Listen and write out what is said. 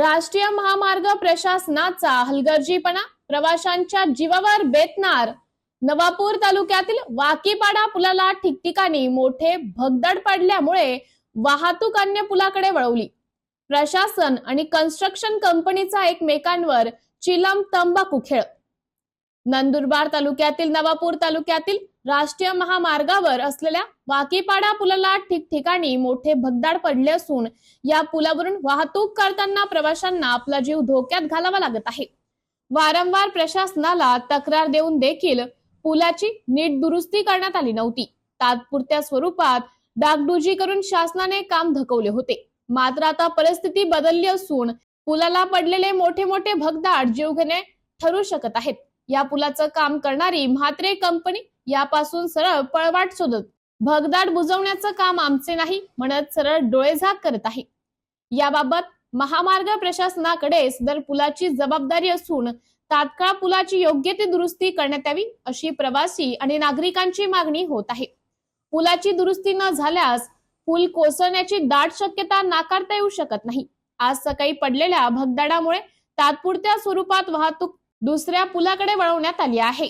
राष्ट्रीय महामार्ग प्रशासनाचा हलगर्जीपणा प्रवाशांच्या जीवावर बेतणार. नवापूर तालुक्यातील वाकीपाडा पुलाला ठिकठिकाणी मोठे भगदड पडल्यामुळे वाहतूक अन्य पुलाकडे वळवली. प्रशासन आणि कन्स्ट्रक्शन कंपनीचा एकमेकांवर चिलम तंबाखू खेळ. नंदुरबार तालुक्यातील नवापूर तालुक्यातील राष्ट्रीय महामार्गावर असलेल्या वाकीपाडा पुलाला ठिकठिकाणी मोठे भगदाड पडले असून या पुलावरून वाहतूक करताना प्रवाशांना आपला जीव धोक्यात घालावा लागत आहे. वारंवार प्रशासनाला तक्रार देऊन देखील पुलाची नीट दुरुस्ती करण्यात आली नव्हती. तात्पुरत्या स्वरूपात डागडुजी करून शासनाने काम धकवले होते. मात्र आता परिस्थिती बदलली असून पुलाला पडलेले मोठे मोठे भगदाड जीवघेणे ठरू शकत आहेत. या पुलाचं काम करणारी म्हात्रे कंपनी यापासून सरळ पळवाट शोधत. भगदाड बुजवण्याचं काम आमचे नाही म्हणत सरळ डोळेझाक करत आहे. याबाबत महामार्ग प्रशासनाकडे सदर पुलाची जबाबदारी असून तात्काळ पुलाची योग्य ती दुरुस्ती करण्यात यावी अशी प्रवासी आणि नागरिकांची मागणी होत आहे. पुलाची दुरुस्ती न झाल्यास पूल कोसळण्याची दाट शक्यता नाकारता येऊ शकत नाही. आज सकाळी पडलेल्या भगदाडामुळे तात्पुरत्या स्वरूपात वाहतूक दुसऱ्या पुलाकडे वळवण्यात आली आहे.